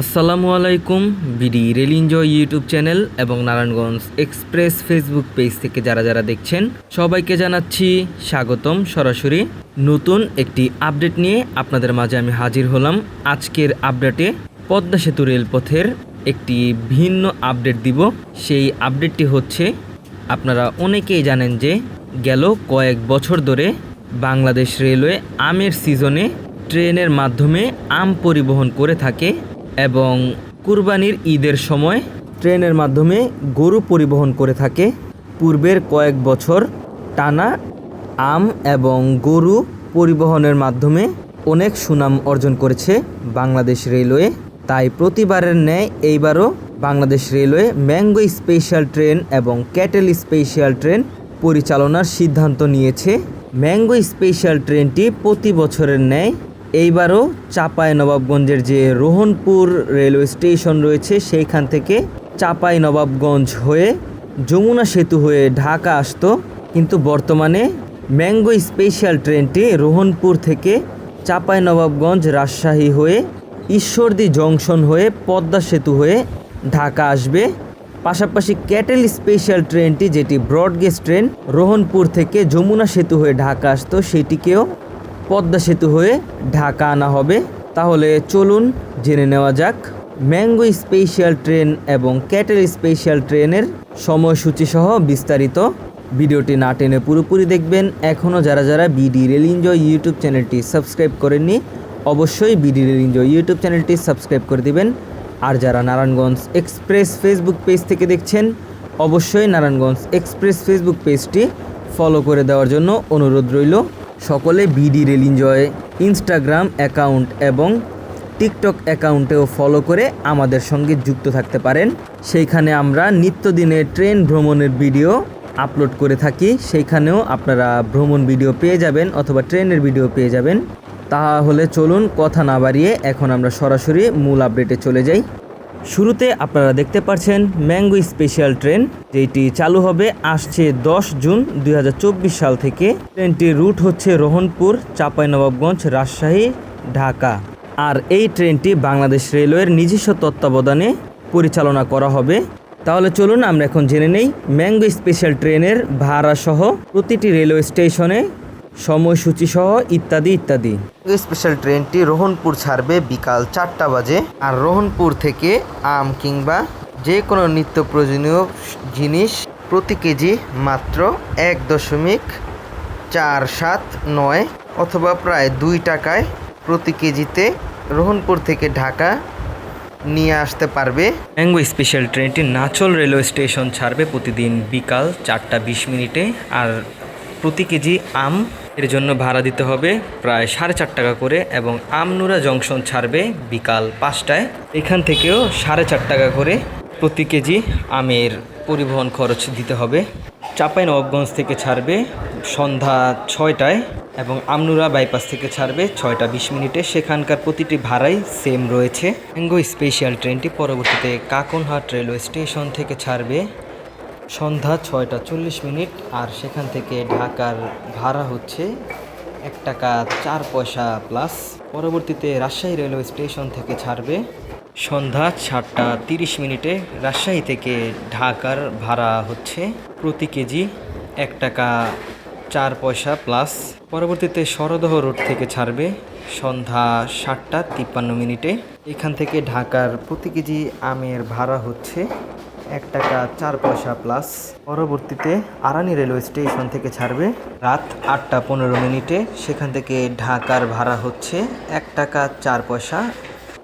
আসসালামু আলাইকুম BD rail enjoy YouTube channel এবং নারায়ণগঞ্জ এক্সপ্রেস ফেসবুক পেজ থেকে যারা যারা দেখছেন, সবাইকে জানাচ্ছি স্বাগতম সরাসরি। নতুন একটি আপডেট নিয়ে আপনাদের মাঝে আমি হাজির হলাম। আজকের আপডেটে পদ্মা সেতু রেলপথের একটি ভিন্ন আপডেট দিব। সেই আপডেটটি হচ্ছে, আপনারা অনেকেই জানেন যে গেল কয়েক বছর ধরে বাংলাদেশ রেলওয়ে আমের সিজনে ট্রেনের মাধ্যমে আম পরিবহন করে থাকে। এবং কুরবানির ঈদের সময় ট্রেনের মাধ্যমে গরু পরিবহন করে থাকে। পূর্বের কয়েক বছর টানা আম এবং গরু পরিবহনের মাধ্যমে অনেক সুনাম অর্জন করেছে বাংলাদেশ রেলওয়ে। তাই প্রতিবারের ন্যায় এইবারও Bangladesh railway mango special train এবং ক্যাটেল স্পেশাল ট্রেন পরিচালনার সিদ্ধান্ত নিয়েছে। ম্যাঙ্গো স্পেশাল ট্রেনটি প্রতি বছরের ন্যায় এইবারও চাপাই নবাবগঞ্জের যে রোহনপুর রেলওয়ে স্টেশন রয়েছে, সেইখান থেকে চাপাই নবাবগঞ্জ হয়ে যমুনা সেতু হয়ে ঢাকা আসতো। কিন্তু বর্তমানে ম্যাঙ্গো স্পেশাল ট্রেনটি রোহনপুর থেকে চাপাই নবাবগঞ্জ রাজশাহী হয়ে ঈশ্বরদী জংশন হয়ে পদ্মা সেতু হয়ে ঢাকা আসবে। পাশাপাশি ক্যাটেল স্পেশাল ট্রেনটি, যেটি ব্রডগেজ ট্রেন, রোহনপুর থেকে যমুনা সেতু হয়ে ঢাকা আসতো, সেটিকেও পদ্মা সেতু হয়ে ঢাকা আনা হবে। তাহলে চলুন জেনে নেওয়া যাক। ম্যাঙ্গো স্পেশাল ট্রেন এবং ক্যাটেল স্পেশাল ট্রেনের সময়সূচি সহ বিস্তারিত। ভিডিওটি না টেনে পুরোপুরি দেখবেন। এখনও যারা যারা বিডি রেল এনজয় ইউটিউব চ্যানেলটি সাবস্ক্রাইব করেননি, অবশ্যই বিডি রেল এনজয় ইউটিউব চ্যানেলটি সাবস্ক্রাইব করে দিবেন। আর যারা নারায়ণগঞ্জ এক্সপ্রেস ফেসবুক পেজ থেকে দেখছেন, অবশ্যই নারায়ণগঞ্জ এক্সপ্রেস ফেসবুক পেজটি ফলো করে দেওয়ার জন্য অনুরোধ রইল। সকলে BD rail enjoy, Instagram account এবং টিকটক অ্যাকাউন্টেও ফলো করে আমাদের সঙ্গে যুক্ত থাকতে পারেন। সেইখানে আমরা নিত্যদিনে ট্রেন ভ্রমণের ভিডিও আপলোড করে থাকি। সেইখানেও আপনারা ভ্রমণ ভিডিও পেয়ে যাবেন অথবা ট্রেনের ভিডিও পেয়ে যাবেন। তাহলে চলুন কথা না বাড়িয়ে এখন আমরা সরাসরি মূল আপডেটে চলে যাই। শুরুতে আপনারা দেখতে পাচ্ছেন ম্যাঙ্গো স্পেশাল ট্রেন, যেটি চালু হবে, আসছে দশ জুন দুই হাজার চব্বিশ সাল থেকে। ট্রেনটির রুট হচ্ছে রোহনপুর, চাঁপাইনবাবগঞ্জ, রাজশাহী, ঢাকা। আর এই ট্রেনটি বাংলাদেশ রেলওয়ের নিজস্ব তত্ত্বাবধানে পরিচালনা করা হবে। তাহলে চলুন, আমরা এখন জেনে নেই, ম্যাঙ্গো স্পেশাল ট্রেনের ভাড়া সহ প্রতিটি রেলওয়ে স্টেশনে সময়সূচি সহ ইত্যাদি। ইত্যাদি স্পেশাল ট্রেনটি রোহনপুর ছাড়বে বিকাল চারটা বাজে আর রোহনপুর থেকে আম কিংবা যে কোনো নিত্য প্রয়োজনীয় জিনিস প্রতি কেজি মাত্র এক দশমিক চার সাত নয় অথবা প্রায় দুই টাকায় প্রতি কেজিতে রোহনপুর থেকে ঢাকা নিয়ে আসতে পারবে। ম্যাঙ্গো স্পেশাল ট্রেনটি নাচল রেলওয়ে স্টেশন ছাড়বে প্রতিদিন বিকাল চারটা বিশ মিনিটে আর প্রতি কেজি আম এর জন্য ভাড়া দিতে হবে প্রায় সাড়ে চার টাকা করে এবং আমনুরা জংশন ছাড়বে বিকাল পাঁচটায়। এখান থেকেও সাড়ে চার টাকা করে প্রতি কেজি আমের পরিবহন খরচ দিতে হবে। চাপাই নবাবগঞ্জ থেকে ছাড়বে সন্ধ্যা ছয়টায় এবং আমনুরা বাইপাস থেকে ছাড়বে ছয়টা বিশ মিনিটে। সেখানকার প্রতিটি ভাড়াই সেম রয়েছে। ম্যাঙ্গো স্পেশাল ট্রেনটি পরবর্তীতে কাকনহাট রেলওয়ে স্টেশন থেকে ছাড়বে সন্ধ্যা ছয়টা চল্লিশ মিনিট আর সেখান থেকে ঢাকার ভাড়া হচ্ছে এক টাকা চার পয়সা প্লাস পরবর্তীতে রাজশাহী রেলওয়ে স্টেশন থেকে ছাড়বে। সন্ধ্যা সাতটা তিরিশ মিনিটে রাজশাহী থেকে ঢাকার ভাড়া হচ্ছে প্রতি কেজি এক টাকা চার পয়সা প্লাস পরবর্তীতে সরদহ রোড থেকে ছাড়বে সন্ধ্যা সাতটা তিপ্পান্ন মিনিটে। এখান থেকে ঢাকার প্রতি কেজি আমের ভাড়া হচ্ছে এক টাকা চার পয়সা প্লাস পরবর্তীতে আরানি রেলওয়ে স্টেশন থেকে ছাড়বে। রাত আটটা পনেরো মিনিটে সেখান থেকে ঢাকার ভাড়া হচ্ছে এক টাকা চার পয়সা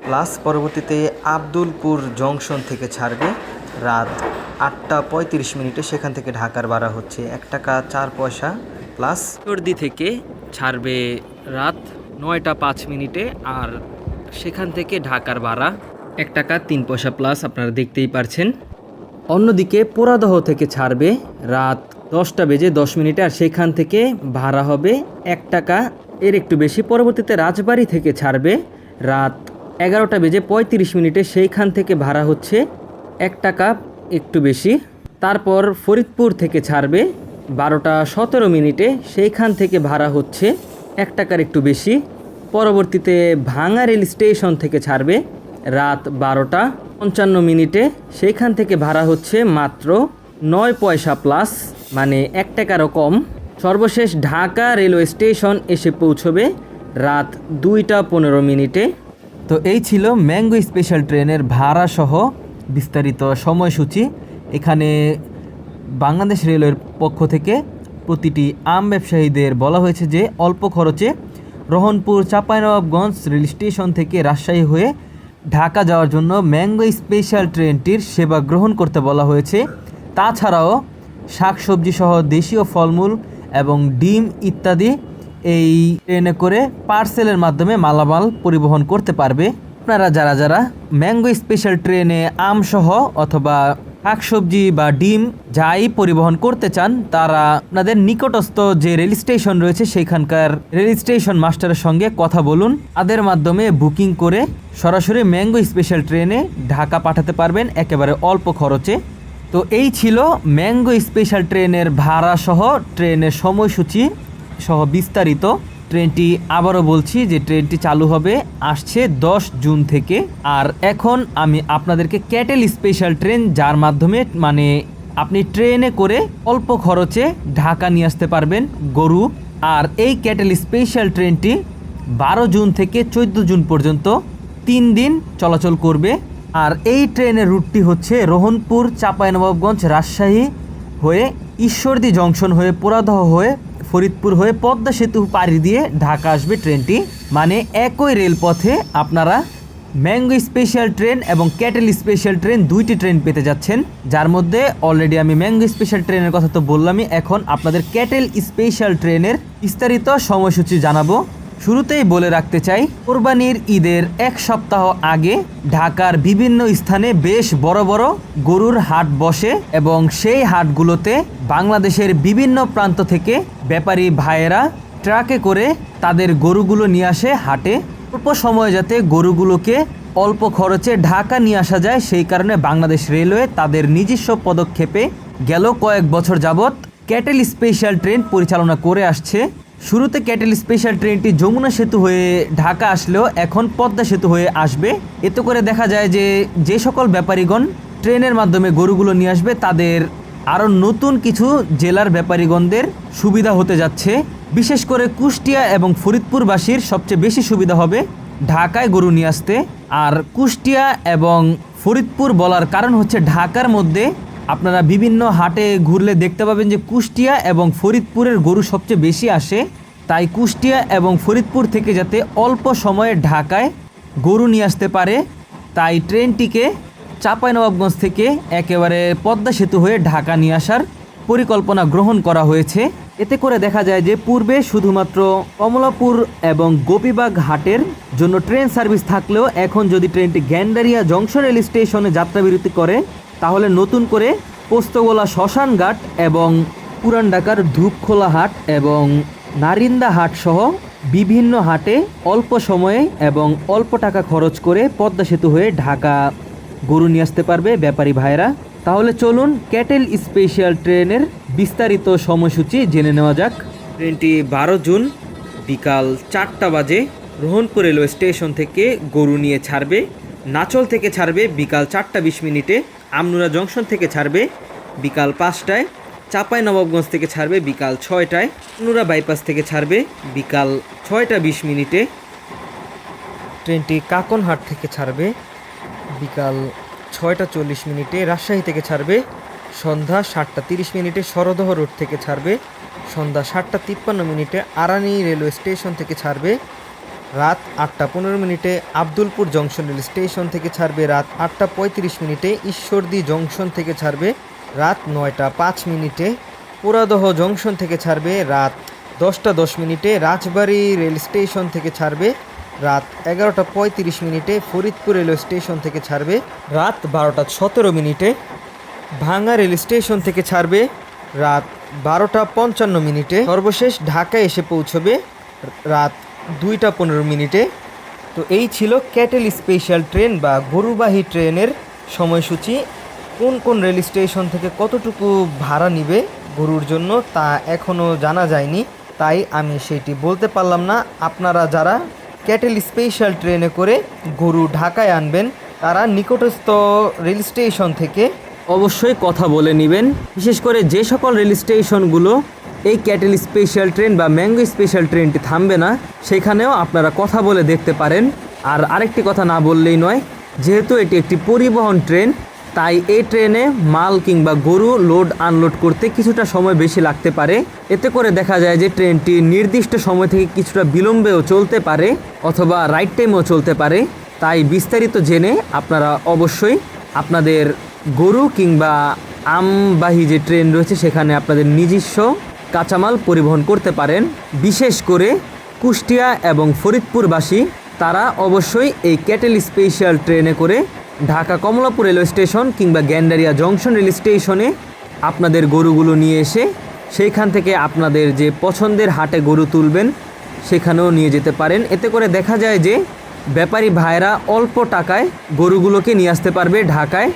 প্লাস পরবর্তীতে আব্দুলপুর জংশন থেকে ছাড়বে। রাত আটটা পঁয়ত্রিশ মিনিটে সেখান থেকে ঢাকার ভাড়া হচ্ছে এক টাকা চার পয়সা প্লাস সর্দি থেকে ছাড়বে রাত নয়টা পাঁচ মিনিটে আর সেখান থেকে ঢাকার ভাড়া এক টাকা তিন পয়সা প্লাস আপনারা দেখতেই পারছেন। অন্যদিকে পোড়াদহ থেকে ছাড়বে রাত দশটা বেজে দশ মিনিটে, আর সেখান থেকে ভাড়া হবে এক টাকা। এর একটু বেশি পরবর্তীতে রাজবাড়ি থেকে ছাড়বে রাত এগারোটা বেজে পঁয়ত্রিশ মিনিটে, সেইখান থেকে ভাড়া হচ্ছে এক টাকা একটু বেশি। তারপর ফরিদপুর থেকে ছাড়বে বারোটা সতেরো মিনিটে, সেইখান থেকে ভাড়া হচ্ছে এক টাকার একটু বেশি। পরবর্তীতে ভাঙা রেল স্টেশন থেকে ছাড়বে রাত বারোটা পঞ্চান্ন মিনিটে সেইখান থেকে ভাড়া হচ্ছে মাত্র নয় পয়সা প্লাস মানে এক টাকারও কম। সর্বশেষ ঢাকা রেলওয়ে স্টেশন এসে পৌঁছবে রাত দুইটা পনেরো মিনিটে। তো এই ছিল ম্যাঙ্গো স্পেশাল ট্রেনের ভাড়া সহ বিস্তারিত সময়সূচি। এখানে বাংলাদেশ রেলওয়ের পক্ষ থেকে প্রতিটি আম ব্যবসায়ীদের বলা হয়েছে যে অল্প খরচে রহনপুর চাঁপাইনবাবগঞ্জ রেল স্টেশন থেকে রাজশাহী হয়ে ঢাকা যাওয়ার জন্য ম্যাঙ্গো স্পেশাল ট্রেনটির সেবা গ্রহণ করতে বলা হয়েছে। তাছাড়াও শাকসবজি সহ দেশীয় ফলমূল এবং ডিম ইত্যাদি এই ট্রেনে করে পার্সেলের মাধ্যমে মালামাল পরিবহন করতে পারবে। আপনারা যারা যারা ম্যাঙ্গো স্পেশাল ট্রেনে আম সহ অথবা শাকসবজি বা ডিম যাই পরিবহন করতে চান, তারা আপনাদের নিকটস্থ যে রেল স্টেশন রয়েছে সেখানকার রেল স্টেশন মাস্টারের সঙ্গে কথা বলুন। তাদের মাধ্যমে বুকিং করে সরাসরি ম্যাঙ্গো স্পেশাল ট্রেনে ঢাকা পাঠাতে পারবেন একেবারে অল্প খরচে। তো এই ছিল ম্যাঙ্গো স্পেশাল ট্রেনের ভাড়া সহ ট্রেনের সময়সূচি সহ বিস্তারিত। ট্রেনটি আবারও বলছি যে ট্রেনটি চালু হবে, আসছে দশ জুন থেকে। আর এখন আমি আপনাদেরকে ক্যাটেল স্পেশাল ট্রেন, যার মাধ্যমে মানে আপনি ট্রেনে করে অল্প খরচে ঢাকা নিয়ে আসতে পারবেন গরু। আর এই ক্যাটেল স্পেশাল ট্রেনটি বারো জুন থেকে চোদ্দ জুন পর্যন্ত তিন দিন চলাচল করবে। আর এই ট্রেনের রুটটি হচ্ছে রোহনপুর, চাঁপাইনবাবগঞ্জ, রাজশাহী হয়ে ঈশ্বরদী জংশন হয়ে পোড়াদহ হয়ে ফরিদপুর হয়ে পদ্মা সেতু পাড়ি দিয়ে ঢাকা আসবে ট্রেনটি। মানে একই রেলপথে আপনারা ম্যাঙ্গো স্পেশাল ট্রেন এবং ক্যাটেল স্পেশাল ট্রেন দুইটি ট্রেন পেতে যাচ্ছেন, যার মধ্যে অলরেডি আমি ম্যাঙ্গো স্পেশাল ট্রেনের কথা তো বললামই। এখন আপনাদের ক্যাটেল স্পেশাল ট্রেনের বিস্তারিত সময়সূচি জানাব। শুরুতেই বলে রাখতে চাই, কোরবানির ঈদের এক সপ্তাহ আগে ঢাকার বিভিন্ন স্থানে বেশ বড় বড় গরুর হাট বসে এবং সেই হাটগুলোতে বাংলাদেশের বিভিন্ন প্রান্ত থেকে ব্যাপারী ভাইয়েরা ট্রাকে করে তাদের গরুগুলো নিয়ে আসে হাটে। অল্প সময় যাতে গরুগুলোকে অল্প খরচে ঢাকা নিয়ে আসা যায়, সেই কারণে বাংলাদেশ রেলওয়ে তাদের নিজস্ব পদক্ষেপে গেল কয়েক বছর যাবৎ ক্যাটেল স্পেশাল ট্রেন পরিচালনা করে আসছে। শুরুতে ক্যাটেল স্পেশাল ট্রেনটি যমুনা সেতু হয়ে ঢাকা আসলেও এখন পদ্মা সেতু হয়ে আসবে। এতে করে দেখা যায় যে যে সকল ব্যাপারীগণ ট্রেনের মাধ্যমে গরুগুলো নিয়ে আসবে, তাদের আরও নতুন কিছু জেলার ব্যাপারীগণদের সুবিধা হতে যাচ্ছে। বিশেষ করে কুষ্টিয়া এবং ফরিদপুরবাসীর সবচেয়ে বেশি সুবিধা হবে ঢাকায় গরু নিয়ে আসতে। আর কুষ্টিয়া এবং ফরিদপুর বলার কারণ হচ্ছে ঢাকার মধ্যে আপনারা বিভিন্ন হাটে ঘুরলে দেখতে পাবেন যে কুষ্টিয়া এবং ফরিদপুরের গরু সবচেয়ে বেশি আসে। তাই কুষ্টিয়া এবং ফরিদপুর থেকে যাতে অল্প সময়ে ঢাকায় গরু নিয়ে আসতে পারে, তাই ট্রেনটিকে চাঁপাইনবাবগঞ্জ থেকে একেবারে পদ্মা সেতু হয়ে ঢাকা নিয়ে আসার পরিকল্পনা গ্রহণ করা হয়েছে। এতে করে দেখা যায় যে পূর্বে শুধুমাত্র কমলাপুর এবং গোপীবাগ হাটের জন্য ট্রেন সার্ভিস থাকলেও এখন যদি ট্রেনটি গ্যান্ডারিয়া জংশন রেল স্টেশনে যাত্রাবিরতি করে তাহলে নতুন করে পোস্তগোলা শ্মশানঘাট এবং পুরান ঢাকার ধূপখোলা হাট এবং নারিন্দা হাট সহ বিভিন্ন হাটে অল্প সময়ে এবং অল্প টাকা খরচ করে পদ্মা সেতু হয়ে ঢাকা গরু নিয়ে আসতে পারবে ব্যাপারী ভাইরা তাহলে চলুন ক্যাটেল স্পেশাল ট্রেনের বিস্তারিত সময়সূচি জেনে নেওয়া যাক। ট্রেনটি বারো জুন বিকাল চারটা বাজে রোহনপুর রেলওয়ে স্টেশন থেকে গরু নিয়ে ছাড়বে, নাচল থেকে ছাড়বে বিকাল চারটা বিশ মিনিটে। আমনুরা জংশন থেকে ছাড়বে বিকাল পাঁচটায়। চাপাই নবাবগঞ্জ থেকে ছাড়বে বিকাল ছয়টায়। আমনুরা বাইপাস থেকে ছাড়বে বিকাল ছয়টা বিশ মিনিটে। ট্রেনটি কাকনহাট থেকে ছাড়বে বিকাল ছয়টা চল্লিশ মিনিটে। রাজশাহী থেকে ছাড়বে সন্ধ্যা সাতটা তিরিশ মিনিটে। সরদহ রোড থেকে ছাড়বে সন্ধ্যা সাতটা তিপ্পান্ন মিনিটে। আরানি রেলওয়ে স্টেশন থেকে ছাড়বে রাত আটটা পনেরো মিনিটে আবদুলপুর জংশন রেল স্টেশন থেকে ছাড়বে রাত আটটা পঁয়ত্রিশ মিনিটে ঈশ্বরদী জংশন থেকে ছাড়বে রাত নয়টা পাঁচ মিনিটে পুরাদহ জংশন থেকে ছাড়বে রাত দশটা দশ মিনিটে রাজবাড়ী রেল স্টেশন থেকে ছাড়বে রাত এগারোটা পঁয়ত্রিশ মিনিটে ফরিদপুর রেলওয়ে স্টেশন থেকে ছাড়বে রাত বারোটা সতেরো মিনিটে ভাঙ্গা রেল স্টেশন থেকে ছাড়বে রাত বারোটা পঞ্চান্ন মিনিটে সর্বশেষ ঢাকায় এসে পৌঁছবে রাত দুইটা পনেরো মিনিটে। তো এই ছিল ক্যাটেল স্পেশাল ট্রেন বা গরুবাহী ট্রেনের সময়সূচি। কোন কোন রেল স্টেশন থেকে কতটুকু ভাড়া নিবে গরুর জন্য তা এখনও জানা যায়নি, তাই আমি সেটি বলতে পারলাম না। আপনারা যারা ক্যাটেল স্পেশাল ট্রেনে করে গরু ঢাকায় আনবেন, তারা নিকটস্থ রেল স্টেশন থেকে অবশ্যই কথা বলে নেবেন। বিশেষ করে যে সকল রেল স্টেশনগুলো এই ক্যাটেল স্পেশাল ট্রেন বা ম্যাঙ্গো স্পেশাল ট্রেনটি থামবে না, সেখানেও আপনারা কথা বলে দেখতে পারেন। আর আরেকটি কথা না বললেই নয়, যেহেতু এটি একটি পরিবহন ট্রেন, তাই এই ট্রেনে মাল কিংবা গরু লোড আনলোড করতে কিছুটা সময় বেশি লাগতে পারে। এতে করে দেখা যায় যে ট্রেনটি নির্দিষ্ট সময় থেকে কিছুটা বিলম্বেও চলতে পারে অথবা রাইট টাইমেও চলতে পারে। তাই বিস্তারিত জেনে আপনারা অবশ্যই আপনাদের গরু কিংবা আমবাহী যে ট্রেন রয়েছে, সেখানে আপনাদের নিজস্ব কাঁচামাল পরিবহন করতে পারেন। বিশেষ করে কুষ্টিয়া এবং ফরিদপুরবাসী, তারা অবশ্যই এই ক্যাটেল স্পেশাল ট্রেনে করে ঢাকা কমলাপুর রেলওয়ে স্টেশন কিংবা গ্যান্ডারিয়া জংশন রেল স্টেশনে আপনাদের গরুগুলো নিয়ে এসে সেইখান থেকে আপনাদের যে পছন্দের হাটে গরু তুলবেন, সেখানেও নিয়ে যেতে পারেন। এতে করে দেখা যায় যে ব্যাপারী ভাইরা অল্প টাকায় গরুগুলোকে নিয়ে আসতে পারবে ঢাকায়।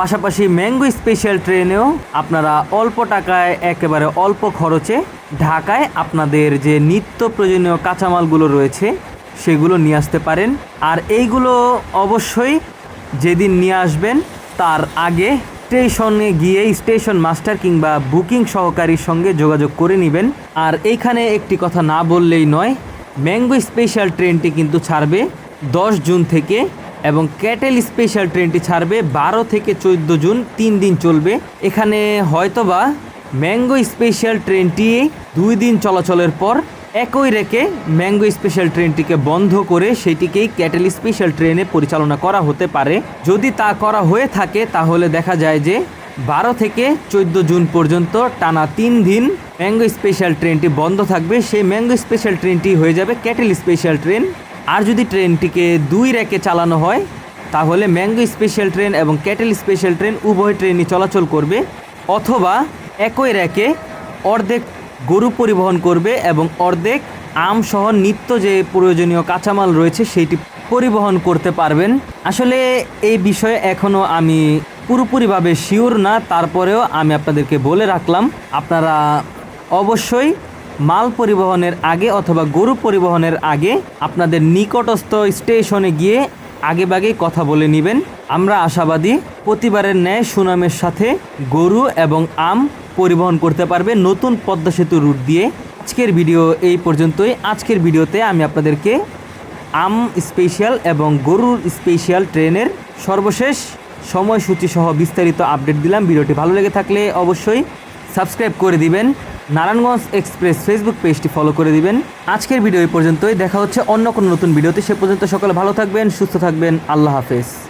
পাশাপাশি ম্যাঙ্গো স্পেশাল ট্রেনেও আপনারা অল্প টাকায় একেবারে অল্প খরচে ঢাকায় আপনাদের যে নিত্য প্রয়োজনীয় কাঁচামালগুলো রয়েছে, সেগুলো নিয়ে আসতে পারেন। আর এইগুলো অবশ্যই যেদিন নিয়ে আসবেন, তার আগে স্টেশনে গিয়ে স্টেশন মাস্টার কিংবা বুকিং সহকারীর সঙ্গে যোগাযোগ করে নেবেন। আর এইখানে একটি কথা না বললেই নয়, ম্যাঙ্গো স্পেশাল ট্রেনটি কিন্তু ছাড়বে দশ জুন থেকে এবং ক্যাটেল স্পেশাল ট্রেনটি ছাড়বে বারো থেকে চোদ্দ জুন, তিন দিন চলবে। এখানে হয়তোবা ম্যাঙ্গো স্পেশাল ট্রেনটি দুই দিন চলাচলের পর একই রেখে ম্যাঙ্গো স্পেশাল ট্রেনটিকে বন্ধ করে সেটিকেই ক্যাটেল স্পেশাল ট্রেনে পরিচালনা করা হতে পারে। যদি তা করা হয়ে থাকে, তাহলে দেখা যায় যে বারো থেকে চোদ্দ জুন পর্যন্ত টানা তিন দিন ম্যাঙ্গো স্পেশাল ট্রেনটি বন্ধ থাকবে। সেই ম্যাঙ্গো স্পেশাল ট্রেনটি হয়ে যাবে ক্যাটেল স্পেশাল ট্রেন। আর যদি ট্রেনটিকে দুই র্যাকে চালানো হয়, তাহলে ম্যাঙ্গো স্পেশাল ট্রেন এবং ক্যাটেল স্পেশাল ট্রেন উভয় ট্রেনই চলাচল করবে অথবা একই র্যাকে অর্ধেক গরু পরিবহন করবে এবং অর্ধেক আম সহ নিত্য যে প্রয়োজনীয় কাঁচামাল রয়েছে সেইটি পরিবহন করতে পারবেন। আসলে এই বিষয়ে এখনও আমি পুরোপুরিভাবে শিওর না, তারপরেও আমি আপনাদেরকে বলে রাখলাম, আপনারা অবশ্যই মাল পরিবহনের আগে অথবা গরু পরিবহনের আগে আপনাদের নিকটস্থ স্টেশনে গিয়ে আগেভাগেই কথা বলে নেবেন। আমরা আশাবাদী প্রতিবারের ন্যায় সুনামের সাথে গরু এবং আম পরিবহন করতে পারবে নতুন পদ্মা সেতু রুট দিয়ে। আজকের ভিডিও এই পর্যন্তই। আজকের ভিডিওতে আমি আপনাদেরকে আম স্পেশাল এবং গরুর স্পেশাল ট্রেনের সর্বশেষ সময়সূচি সহ বিস্তারিত আপডেট দিলাম। ভিডিওটি ভালো লেগে থাকলে অবশ্যই সাবস্ক্রাইব করে দিবেন। নারায়ণগঞ্জ এক্সপ্রেস ফেসবুক পেজটি ফলো করে দিবেন। আজকের ভিডিও এই পর্যন্তই। দেখা হচ্ছে অন্য কোনো নতুন ভিডিওতে সে পর্যন্ত সকলে ভালো থাকবেন, সুস্থ থাকবেন। আল্লাহ হাফেজ।